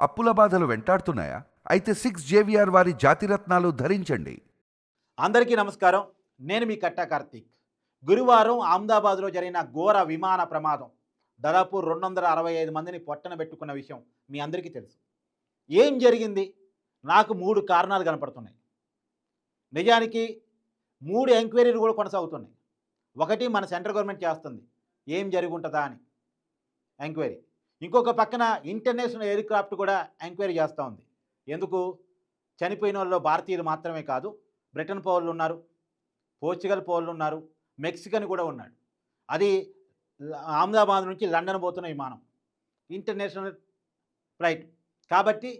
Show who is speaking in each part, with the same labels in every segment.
Speaker 1: అప్పుల బాధలు వెంటాడుతున్నాయా? అయితే సిక్స్ జేవిఆర్ వారి జాతిరత్నాలు ధరించండి.
Speaker 2: అందరికీ నమస్కారం. నేను మీ కట్టా కార్తీక్. గురువారం అహ్మదాబాద్లో జరిగిన ఘోర విమాన ప్రమాదం. దాదాపు రెండు వందల అరవై ఐదు మందిని పొట్టన పెట్టుకున్న విషయం మీ అందరికీ తెలుసు. ఏం జరిగింది? నాకు మూడు కారణాలు కనపడుతున్నాయి. నిజానికి మూడు ఎంక్వైరీలు కూడా కొనసాగుతున్నాయి. ఒకటి మన సెంట్రల్ గవర్నమెంట్ చేస్తుంది. ఏం జరిగి ఉంటుందా అని? ఎంక్వైరీ. ఇంకొక పక్కన ఇంటర్నేషనల్ ఎయిర్ క్రాఫ్ట్ కూడా ఎంక్వైరీ చేస్తూ ఉంది. ఎందుకు? చనిపోయిన వాళ్ళు భారతీయులు మాత్రమే కాదు బ్రిటన్ పౌరులు ఉన్నారు పోర్చుగల్ పౌరులు ఉన్నారు మెక్సికన్ కూడా ఉన్నాడు. అది అహ్మదాబాద్ నుంచి లండన్ పోతున్న విమానం. International flight. కాబట్టి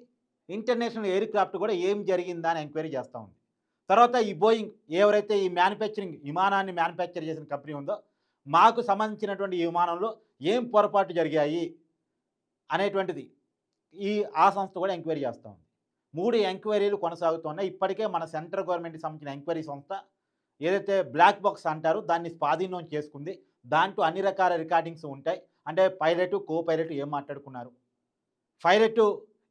Speaker 2: ఇంటర్నేషనల్ ఎయిర్ క్రాఫ్ట్ కూడా ఏం జరిగిందా అని ఎంక్వైరీ చేస్తూ ఉంది. తర్వాత ఈ బోయింగ్ ఎవరైతే ఈ మ్యానుఫ్యాక్చరింగ్ విమానాన్ని మ్యానుఫ్యాక్చర్ చేసిన కంపెనీ ఉందో మాకు సంబంధించినటువంటి ఈ విమానంలో ఏం పొరపాటు జరిగాయి? అనేటువంటిది. ఈ ఆ సంస్థ కూడా ఎంక్వైరీ చేస్తూ ఉంది. మూడు ఎంక్వైరీలు కొనసాగుతున్నాయి. ఇప్పటికే మన సెంట్రల్ గవర్నమెంట్కి సంబంధించిన ఎంక్వైరీ సంస్థ ఏదైతే బ్లాక్ బాక్స్ అంటారో దాన్ని స్వాధీనం చేసుకుంది. దాంట్లో అన్ని రకాల రికార్డింగ్స్ ఉంటాయి. అంటే పైలట్ కో పైలట్ ఏం మాట్లాడుకున్నారు? Pilot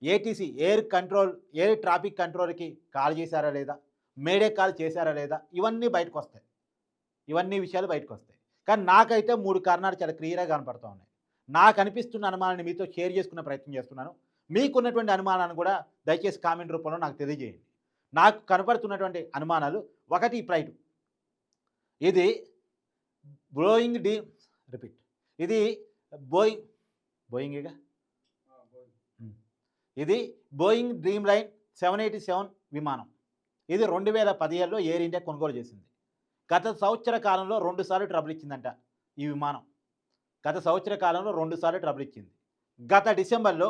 Speaker 2: ATC air control air traffic కంట్రోల్కి call చేశారా లేదా? మేడే కాల్ చేశారా లేదా? ఇవన్నీ బయటకు వస్తాయి ఇవన్నీ విషయాలు బయటకు వస్తాయి కానీ నాకైతే మూడు కారణాలు చాలా క్లియర్గా కనపడుతూ ఉన్నాయి. నాకు అనిపిస్తున్న అనుమానాన్ని మీతో షేర్ చేసుకునే ప్రయత్నం చేస్తున్నాను. మీకున్నటువంటి అనుమానాన్ని కూడా దయచేసి కామెంట్ రూపంలో నాకు తెలియజేయండి. నాకు కనపడుతున్నటువంటి అనుమానాలు ఒకటి ఫ్లైట్ ఇది బ్లోయింగ్ డీ రిపీట్. ఇది బోయింగ్ బోయింగేగా ఉమ్. ఇది Boeing dreamliner seven eighty seven విమానం. ఇది రెండు వేల పదిహేడులో ఎయిర్ ఇండియా కొనుగోలు చేసింది. గత సంవత్సర కాలంలో రెండుసార్లు ట్రబుల్ ఇచ్చిందంట ఈ విమానం. గత సంవత్సర కాలంలో రెండుసార్లు ట్రబుల్ ఇచ్చింది. గత డిసెంబర్లో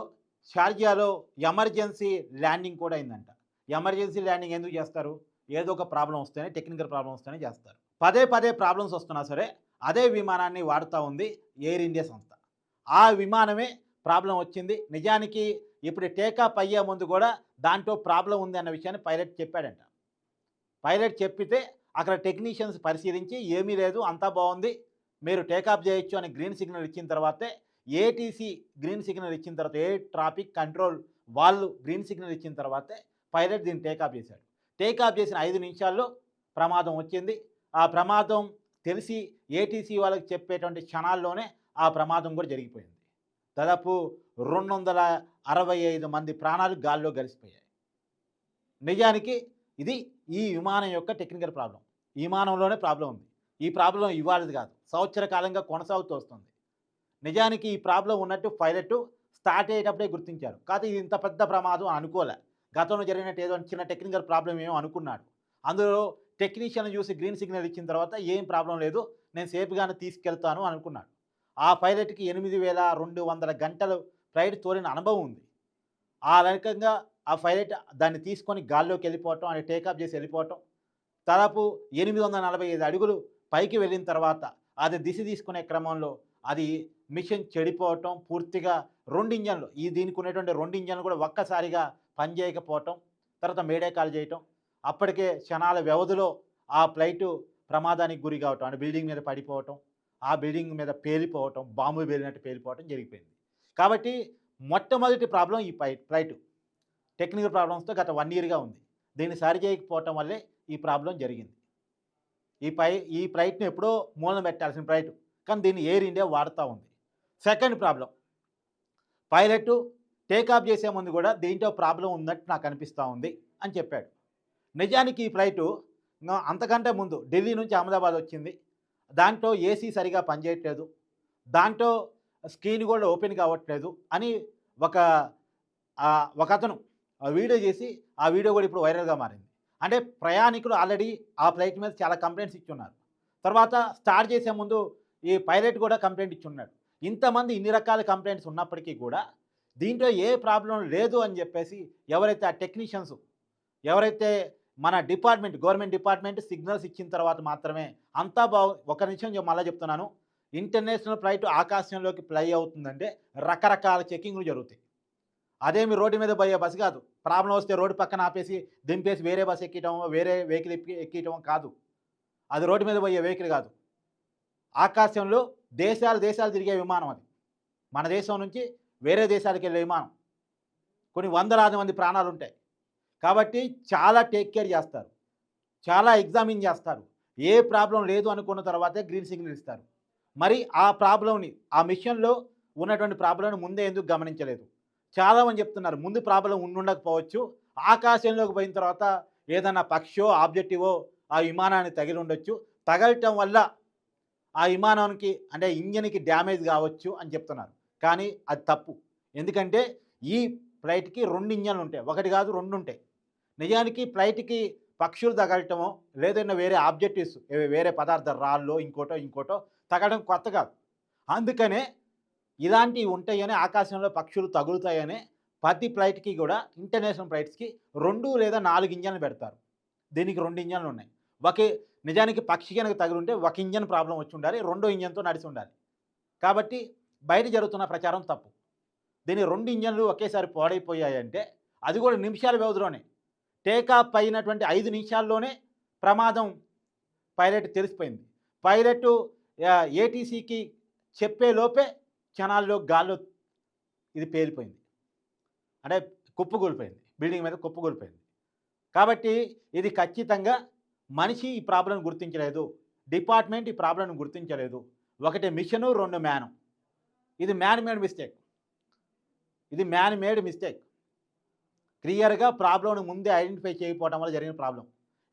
Speaker 2: షార్జియాలో ఎమర్జెన్సీ ల్యాండింగ్ కూడా అయిందంట. ఎమర్జెన్సీ ల్యాండింగ్ ఎందుకు చేస్తారు? ఏదో ఒక ప్రాబ్లం వస్తేనే టెక్నికల్ ప్రాబ్లం వస్తేనే చేస్తారు. పదే పదే ప్రాబ్లమ్స్ వస్తున్నా సరే అదే విమానాన్ని వాడుతూ ఉంది ఎయిర్ ఇండియా సంస్థ. ఆ విమానమే ప్రాబ్లం వచ్చింది. నిజానికి ఇప్పుడు టేకాఫ్ అయ్యే ముందు కూడా దాంట్లో ప్రాబ్లం ఉంది అన్న విషయాన్ని పైలట్ చెప్పాడంట. పైలట్ చెప్పితే అక్కడ టెక్నీషియన్స్ పరిశీలించి ఏమీ లేదు అంతా బాగుంది. మీరు టేకాప్ చేయొచ్చు అని గ్రీన్ సిగ్నల్ ఇచ్చిన తర్వాతే ఏటీసీ గ్రీన్ సిగ్నల్ ఇచ్చిన తర్వాత ఏ ట్రాఫిక్ కంట్రోల్ వాళ్ళు గ్రీన్ సిగ్నల్ ఇచ్చిన తర్వాతే పైలట్ దీన్ని టేకాఫ్ చేశాడు. టేకాఫ్ చేసిన ఐదు నిమిషాల్లో ప్రమాదం వచ్చింది. ఆ ప్రమాదం తెలిసి ఏటీసీ వాళ్ళకి చెప్పేటువంటి క్షణాల్లోనే ఆ ప్రమాదం కూడా జరిగిపోయింది. దాదాపు రెండు వందల అరవై ఐదు మంది ప్రాణాలు గాల్లో కలిసిపోయాయి నిజానికి ఇది ఈ విమానం యొక్క టెక్నికల్ ప్రాబ్లం ఈ విమానంలోనే ప్రాబ్లం ఉంది. ఈ ప్రాబ్లం ఇవాళది కాదు. సంవత్సర కాలంగా కొనసాగుతూ వస్తుంది. నిజానికి ఈ ప్రాబ్లం ఉన్నట్టు పైలట్ స్టార్ట్ అయ్యేటప్పుడే గుర్తించారు. కాదు ఇది ఇంత పెద్ద ప్రమాదం అనుకోలే. గతంలో జరిగినట్టు ఏదో చిన్న టెక్నికల్ ప్రాబ్లం ఏమో అనుకున్నాడు. అందులో టెక్నీషియన్ చూసి గ్రీన్ సిగ్నల్ ఇచ్చిన తర్వాత ఏం ప్రాబ్లం లేదు నేను సేఫ్గానే తీసుకెళ్తాను అనుకున్నాడు. ఆ పైలట్కి ఎనిమిది వేల రెండు వందల గంటలు ఫ్లైట్ తోలిన అనుభవం ఉంది. ఆ రకంగా ఆ పైలట్ దాన్ని తీసుకొని గాల్లోకి వెళ్ళిపోవటం అని టేకాఫ్ చేసి వెళ్ళిపోవటం. దాదాపు ఎనిమిది వందల నలభై ఐదు అడుగులు పైకి వెళ్ళిన తర్వాత అది దిశ తీసుకునే క్రమంలో అది మిషన్ చెడిపోవటం పూర్తిగా రెండు ఇంజన్లు ఈ దీనికి ఉన్నటువంటి రెండు ఇంజన్లు కూడా ఒక్కసారిగా పనిచేయకపోవటం తర్వాత మేడే కాల్ చేయటం అప్పటికే క్షణాల వ్యవధిలో ఆ ఫ్లైటు ప్రమాదానికి గురి కావటం అంటే బిల్డింగ్ మీద పడిపోవటం ఆ బిల్డింగ్ మీద పేలిపోవటం బాంబు పేలినట్టు పేలిపోవటం జరిగిపోయింది. కాబట్టి మొట్టమొదటి ప్రాబ్లం ఈ ఫ్లైట్ ఫ్లైట్. టెక్నికల్ ప్రాబ్లమ్స్తో గత వన్ ఇయర్గా ఉంది. దీన్ని సరి చేయకపోవటం వల్లే ఈ ప్రాబ్లం జరిగింది. ఈ పై ఈ ఫ్లైట్ని ఎప్పుడో మూలం పెట్టాల్సిన ప్రైట్ కానీ దీన్ని ఎయిర్ ఇండియా వాడుతూ ఉంది. సెకండ్ ప్రాబ్లం పైలట్ టేకాఫ్ చేసే ముందు కూడా దీంట్లో ప్రాబ్లం ఉన్నట్టు నాకు అనిపిస్తూ ఉంది అని చెప్పాడు. నిజానికి ఈ ఫ్లైటు అంతకంటే ముందు ఢిల్లీ నుంచి అహ్మదాబాద్ వచ్చింది. దాంట్లో ఏసీ సరిగా పనిచేయట్లేదు. దాంట్లో స్క్రీన్ కూడా ఓపెన్ కావట్లేదు అని ఒక ఒక అతను ఆ వీడియో చేసి ఆ వీడియో కూడా ఇప్పుడు వైరల్గా మారింది. అంటే ప్రయాణికులు ఆల్రెడీ ఆ ఫ్లైట్ మీద చాలా కంప్లైంట్స్ ఇచ్చున్నారు. తర్వాత స్టార్ట్ చేసే ముందు ఈ పైలట్ కూడా కంప్లైంట్ ఇచ్చున్నాడు. ఇంతమంది ఇన్ని రకాల కంప్లైంట్స్ ఉన్నప్పటికీ కూడా దీంట్లో ఏ ప్రాబ్లం లేదు అని చెప్పేసి ఎవరైతే ఆ టెక్నీషియన్స్ ఎవరైతే మన డిపార్ట్మెంట్ గవర్నమెంట్ డిపార్ట్మెంట్ సిగ్నల్స్ ఇచ్చిన తర్వాత మాత్రమే అంతా బాగు ఒక నిమిషం మళ్ళీ చెప్తున్నాను. ఇంటర్నేషనల్ ఫ్లైట్ ఆకాశంలోకి ఫ్లై అవుతుందంటే రకరకాల చెకింగ్లు జరుగుతాయి. అదేమి రోడ్డు మీద పోయే బస్సు కాదు. ప్రాబ్లం వస్తే రోడ్డు పక్కన ఆపేసి దింపేసి వేరే బస్సు ఎక్కటం వేరే వెహికల్ ఎక్కి కాదు. అది రోడ్డు మీద పోయే వెహికల్ కాదు. ఆకాశంలో దేశాలు దేశాలు తిరిగే విమానం అది. మన దేశం నుంచి వేరే దేశాలకు వెళ్ళే విమానం. కొన్ని వందలాది మంది ప్రాణాలు ఉంటాయి. కాబట్టి చాలా టేక్ కేర్ చేస్తారు. చాలా ఎగ్జామిన్ చేస్తారు. ఏ ప్రాబ్లం లేదు అనుకున్న తర్వాతే గ్రీన్ సిగ్నల్ ఇస్తారు. మరి ఆ ప్రాబ్లంని ఆ మిషన్లో ఉన్నటువంటి ప్రాబ్లంని ముందే ఎందుకు గమనించలేదు? చాలామంది చెప్తున్నారు ముందు ప్రాబ్లం ఉండుండకపోవచ్చు ఆకాశంలోకి పోయిన తర్వాత ఏదైనా పక్షో ఆబ్జెక్టివో ఆ విమానాన్ని తగిలి ఉండొచ్చు తగలటం వల్ల ఆ విమానానికి అంటే ఇంజన్కి డ్యామేజ్ కావచ్చు అని చెప్తున్నారు. కానీ అది తప్పు. ఎందుకంటే ఈ ఫ్లైట్కి రెండు ఇంజన్లు ఉంటాయి. ఒకటి కాదు రెండు ఉంటాయి. నిజానికి ఫ్లైట్కి పక్షులు తగలటమో లేదన్నా వేరే ఆబ్జెక్టివ్స్ వేరే పదార్థ రాళ్ళో ఇంకోటో ఇంకోటో తగలడం కొత్త కాదు. అందుకనే ఇలాంటివి ఉంటాయని ఆకాశంలో పక్షులు తగులుతాయని ప్రతి ఫ్లైట్కి కూడా ఇంటర్నేషనల్ ఫ్లైట్స్కి రెండు లేదా నాలుగు ఇంజన్లు పెడతారు. దీనికి రెండు ఇంజన్లు ఉన్నాయి. ఒకే నిజానికి పక్షి కనుక తగులుంటే ఒక ఇంజన్ ప్రాబ్లం వచ్చి ఉండాలి రెండో ఇంజన్తో నడిచి ఉండాలి. కాబట్టి బయట జరుగుతున్న ప్రచారం తప్పు. దీని రెండు ఇంజన్లు ఒకేసారి పాడైపోయాయంటే అది కూడా నిమిషాల వ్యవధిలోనే. టేకాఫ్ అయినటువంటి ఐదు నిమిషాల్లోనే ప్రమాదం పైలట్ తెలిసిపోయింది. పైలట్ ఏటీసీకి చెప్పే లోపే క్షణాల్లో గాల్లో ఇది పేలిపోయింది. అంటే కుప్పకూలిపోయింది బిల్డింగ్ మీద కుప్పకూలిపోయింది కాబట్టి ఇది ఖచ్చితంగా మనిషి ఈ ప్రాబ్లం గుర్తించలేదు. డిపార్ట్మెంట్ ఈ ప్రాబ్లం గుర్తించలేదు. ఒకటి మిషను రెండు మ్యాను. ఇది మ్యాన్ మేడ్ మిస్టేక్. ఇది మ్యాన్ మేడ్ మిస్టేక్. క్లియర్గా ప్రాబ్లంను ముందే ఐడెంటిఫై చేయకపోవడం వల్ల జరిగిన ప్రాబ్లం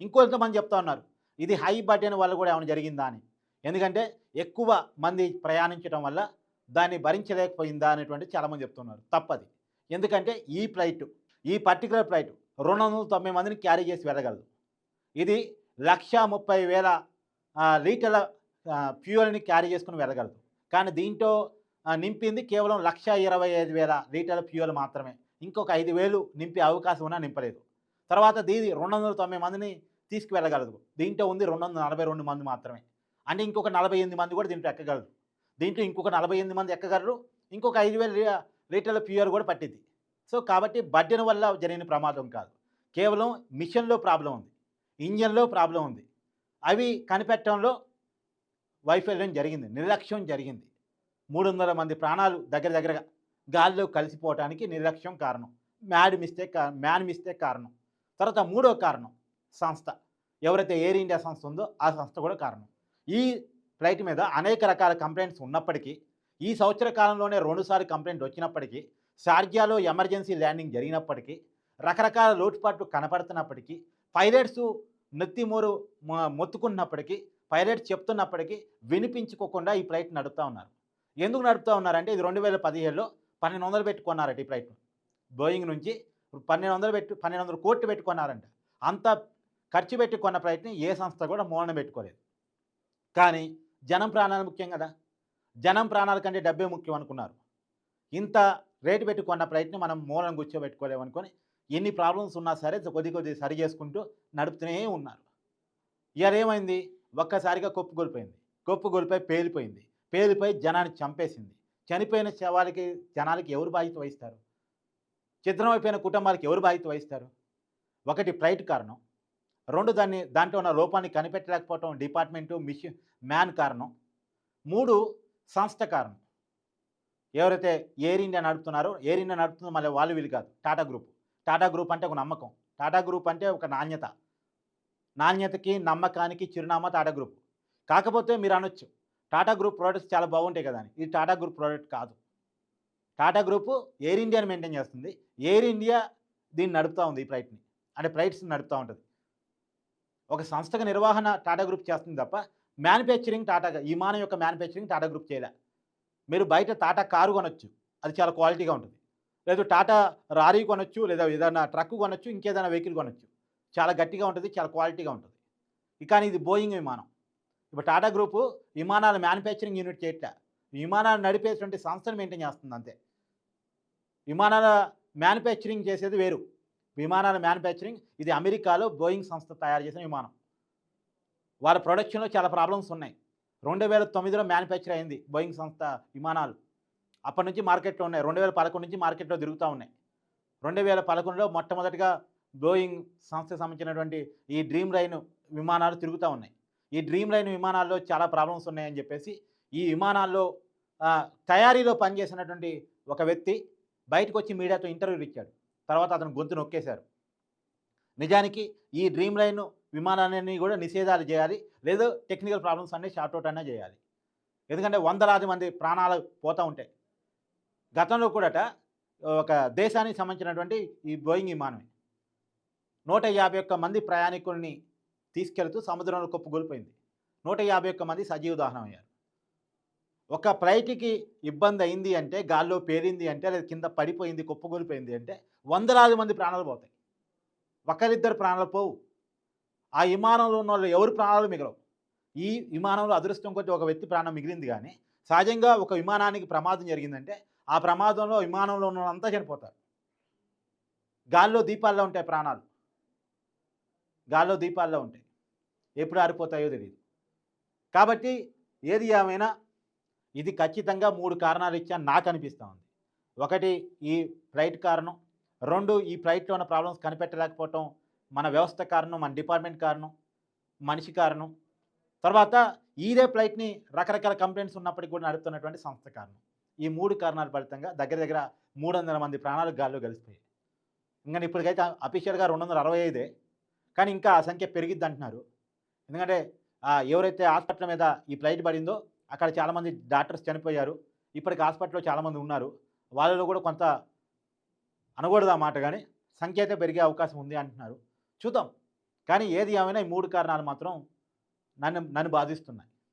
Speaker 2: ఇంకొంతమంది చెప్తా ఉన్నారు. ఇది హై బటన్ వల్ల కూడా ఏమైనా జరిగిందా అని. ఎందుకంటే ఎక్కువ మంది ప్రయాణించడం వల్ల దాన్ని భరించలేకపోయిందా అనేటువంటి చాలామంది చెప్తున్నారు. తప్పది. ఎందుకంటే ఈ ఫ్లైట్ ఈ పర్టికులర్ ఫ్లైట్ రెండు వందల తొంభై మందిని క్యారీ చేసి వెళ్ళగలదు. ఇది లక్ష ముప్పై వేల లీటర్ల ఫ్యూయల్ని క్యారీ చేసుకుని వెళ్ళగలదు. కానీ దీంట్లో నింపింది కేవలం లక్ష ఇరవై ఐదు వేల లీటర్ల ఫ్యూయల్ మాత్రమే. ఇంకొక ఐదు వేలు నింపే అవకాశం ఉన్నా నింపలేదు. తర్వాత దీది రెండు వందల తొంభై మందిని తీసుకువెళ్ళగలదు. దీంట్లో ఉంది రెండు వందల నలభై రెండు మంది మాత్రమే. అంటే ఇంకొక నలభై ఎనిమిది మంది కూడా దీంట్లో ఎక్కగలరు. దీంట్లో ఇంకొక నలభై ఎనిమిది మంది ఎక్కగలరు? ఇంకొక ఐదు వేల లీటర్ల ప్యూర్ కూడా పట్టింది సో కాబట్టి బడ్డెన్ వల్ల జరిగిన ప్రమాదం కాదు. కేవలం మిషన్లో ప్రాబ్లం ఉంది. ఇంజన్లో ప్రాబ్లం ఉంది. అవి కనిపెట్టడంలో వైఫల్యం జరిగింది. నిర్లక్ష్యం జరిగింది. మూడు వందల మంది ప్రాణాలు దగ్గర దగ్గరగా గాల్లో కలిసిపోవటానికి నిర్లక్ష్యం కారణం. మ్యాడ్ మిస్టేక్ మ్యాన్ మిస్టేక్ కారణం. తర్వాత మూడో కారణం సంస్థ. ఎవరైతే ఎయిర్ ఇండియా సంస్థ ఉందో ఆ సంస్థ కూడా కారణం. ఈ ఫ్లైట్ మీద అనేక రకాల కంప్లైంట్స్ ఉన్నప్పటికీ ఈ సంవత్సర కాలంలోనే రెండుసార్లు కంప్లైంట్ వచ్చినప్పటికీ షార్జియాలో ఎమర్జెన్సీ ల్యాండింగ్ జరిగినప్పటికీ రకరకాల లోటుపాట్లు కనపడుతున్నప్పటికీ పైలట్స్ నెత్తిమూరు మొ- మొత్తుకున్నప్పటికీ పైలట్స్ చెప్తున్నప్పటికీ వినిపించుకోకుండా ఈ ఫ్లైట్ నడుపుతా ఉన్నారు. ఎందుకు నడుపుతూ ఉన్నారంటే ఇది రెండు వేల పదిహేడులో పన్నెండు వందలు పెట్టుకున్నారట ఈ ఫ్లైట్ బోయింగ్ నుంచి పన్నెండు వందలు పెట్టు పన్నెండు వందల కోట్లు పెట్టుకున్నారంట అంత ఖర్చు పెట్టి కొన్న ఫ్లైట్ని ఏ సంస్థ కూడా మూలన పెట్టుకోలేదు. కానీ జనం ప్రాణాలు ముఖ్యం కదా. జనం ప్రాణాల కంటే డబ్బే ముఖ్యం అనుకున్నారు. ఇంత రేటు పెట్టుకున్న ప్రయత్నం మనం మూలను కూర్చోబెట్టుకోలేము అనుకొని ఎన్ని ప్రాబ్లమ్స్ ఉన్నా సరే కొద్ది కొద్ది సరి చేసుకుంటూ నడుపుతూనే ఉన్నారు. ఇవాళ ఏమైంది? ఒక్కసారిగా కొప్పు కోల్పోయింది. కొప్పు కోల్పోయి పేలిపోయింది. పేలిపోయి జనాన్ని చంపేసింది. చనిపోయిన శవాలకి జనాలకి ఎవరు బాధ్యత వహిస్తారు? చిత్రమైపోయిన కుటుంబాలకి ఎవరు బాధ్యత వహిస్తారు? ఒకటి ప్రైట్ కారణం. రెండు దాన్ని దాంట్లో ఉన్న లోపాన్ని కనిపెట్టలేకపోవటం డిపార్ట్మెంటు మిషన్ మ్యాన్ కారణం. మూడు సంస్థ కారణం. ఎవరైతే ఎయిర్ ఇండియా నడుపుతున్నారో ఎయిర్ ఇండియా నడుపుతుందో మళ్ళీ వాళ్ళు వీళ్ళు కాదు. టాటా గ్రూప్. టాటా గ్రూప్ అంటే ఒక నమ్మకం. టాటా గ్రూప్ అంటే ఒక నాణ్యత. నాణ్యతకి నమ్మకానికి చిరునామా టాటా గ్రూప్. కాకపోతే మీరు అనొచ్చు. టాటా గ్రూప్ ప్రోడక్ట్స్ చాలా బాగుంటాయి కదా అని. ఇది టాటా గ్రూప్ ప్రోడక్ట్ కాదు. టాటా గ్రూప్ ఎయిర్ ఇండియాని మెయింటైన్ చేస్తుంది. ఎయిర్ ఇండియా దీన్ని నడుపుతూ ఉంది ఈ ఫ్లైట్ని. అంటే ఫ్లైట్స్ని నడుపుతూ ఉంటుంది. ఒక సంస్థకు నిర్వహణ టాటా గ్రూప్ చేస్తుంది తప్ప మ్యానుఫ్యాక్చరింగ్ టాటా విమానం యొక్క మ్యానుఫ్యాక్చరింగ్ టాటా గ్రూప్ చేయలే. మీరు బయట టాటా కారు కొనొచ్చు. అది చాలా క్వాలిటీగా ఉంటుంది. లేదు టాటా రారీ కొనొచ్చు లేదా ఏదైనా ట్రక్ కొనొచ్చు ఇంకేదైనా వెహికల్ కొనొచ్చు. చాలా గట్టిగా ఉంటుంది చాలా క్వాలిటీగా ఉంటుంది. కానీ ఇది బోయింగ్ విమానం. ఇప్పుడు టాటా గ్రూపు విమానాల మ్యానుఫ్యాక్చరింగ్ యూనిట్ చేయట్లే. విమానాలు నడిపేటువంటి సంస్థను మెయింటైన్ చేస్తుంది అంతే. విమానాల మ్యానుఫ్యాక్చరింగ్ చేసేది వేరు. విమానాల మ్యానుఫ్యాక్చరింగ్ ఇది అమెరికాలో బోయింగ్ సంస్థ తయారు చేసిన విమానం. వాళ్ళ ప్రొడక్షన్లో చాలా ప్రాబ్లమ్స్ ఉన్నాయి. రెండు వేల తొమ్మిదిలో మ్యానుఫ్యాక్చర్ అయింది బోయింగ్ సంస్థ విమానాలు. అప్పటి నుంచి మార్కెట్లో ఉన్నాయి. రెండు వేల పదకొండు నుంచి మార్కెట్లో తిరుగుతూ ఉన్నాయి. రెండు వేల పదకొండులో మొట్టమొదటిగా బోయింగ్ సంస్థకు సంబంధించినటువంటి ఈ డ్రీమ్ లైన్ విమానాలు తిరుగుతూ ఉన్నాయి. ఈ డ్రీమ్ లైన్ విమానాల్లో చాలా ప్రాబ్లమ్స్ ఉన్నాయని చెప్పేసి ఈ విమానాల్లో తయారీలో పనిచేసినటువంటి ఒక వ్యక్తి బయటకు వచ్చి మీడియాతో ఇంటర్వ్యూలు ఇచ్చాడు. తర్వాత అతను గొంతు నొక్కేశారు. నిజానికి ఈ డ్రీమ్ లైన్ విమానాన్ని కూడా నిషేధాలు చేయాలి. లేదా టెక్నికల్ ప్రాబ్లమ్స్ అన్నీ షార్ట్అవుట్ అయినా చేయాలి. ఎందుకంటే వందలాది మంది ప్రాణాలు పోతూ ఉంటాయి. గతంలో కూడాట ఒక దేశానికి సంబంధించినటువంటి ఈ బోయింగ్ విమానమే నూట యాభై ఒక్క మంది ప్రయాణికుల్ని తీసుకెళ్తూ సముద్రంలో కుప్పగొలిపోయింది నూట యాభై ఒక్క మంది సజీవ దహనం అయ్యారు. ఒక ఫ్లైట్కి ఇబ్బంది అయింది అంటే గాల్లో పేరింది అంటే లేదా కింద పడిపోయింది కుప్పగొలిపోయింది అంటే వందలాది మంది ప్రాణాలు పోతాయి. ఒకరిద్దరు ప్రాణాలు పోవు. ఆ విమానంలో ఉన్న వాళ్ళు ఎవరి ప్రాణాలు మిగలవు. ఈ విమానంలో అదృష్టం కొద్ది ఒక వ్యక్తి ప్రాణం మిగిలింది కానీ సహజంగా ఒక విమానానికి ప్రమాదం జరిగిందంటే ఆ ప్రమాదంలో విమానంలో ఉన్న వాళ్ళంతా చనిపోతారు. గాల్లో దీపాల్లో ఉంటాయి ప్రాణాలు. గాల్లో దీపాల్లో ఉంటాయి. ఎప్పుడు ఆరిపోతాయో తెలియదు కాబట్టి ఏది ఏమైనా ఇది ఖచ్చితంగా మూడు కారణాలు ఇచ్చా నాకు అనిపిస్తూ ఉంది. ఒకటి ఈ ఫ్లైట్ కారణం రెండు ఈ ఫ్లైట్లో ఉన్న ప్రాబ్లమ్స్ కనిపెట్టలేకపోవటం మన వ్యవస్థ కారణం మన డిపార్ట్మెంట్ కారణం మనిషి కారణం తర్వాత ఇదే ఫ్లైట్ని రకరకాల కంప్లైంట్స్ ఉన్నప్పటికీ కూడా నడుపుతున్నటువంటి సంస్థ కారణం ఈ మూడు కారణాల ఫలితంగా దగ్గర దగ్గర మూడు వందల మంది ప్రాణాలు గాల్లో కలిసిపోయాయి ఇంకా ఇప్పటికైతే అఫీషియల్గా రెండు వందల అరవై ఐదే కానీ ఇంకా ఆ సంఖ్య పెరిగిద్ది అంటున్నారు. ఎందుకంటే ఎవరైతే హాస్పిటల్ మీద ఈ ఫ్లైట్ పడిందో అక్కడ చాలామంది డాక్టర్స్ చనిపోయారు. ఇప్పటికి హాస్పిటల్లో చాలామంది ఉన్నారు. వాళ్ళలో కూడా కొంత అనకూడదు ఆ మాట కానీ సంఖ్య అయితే పెరిగే అవకాశం ఉంది అంటున్నారు. చూద్దాం. కానీ ఏది ఏమైనా ఈ మూడు కారణాలు మాత్రం నన్ను నన్ను బాధిస్తున్నాయి.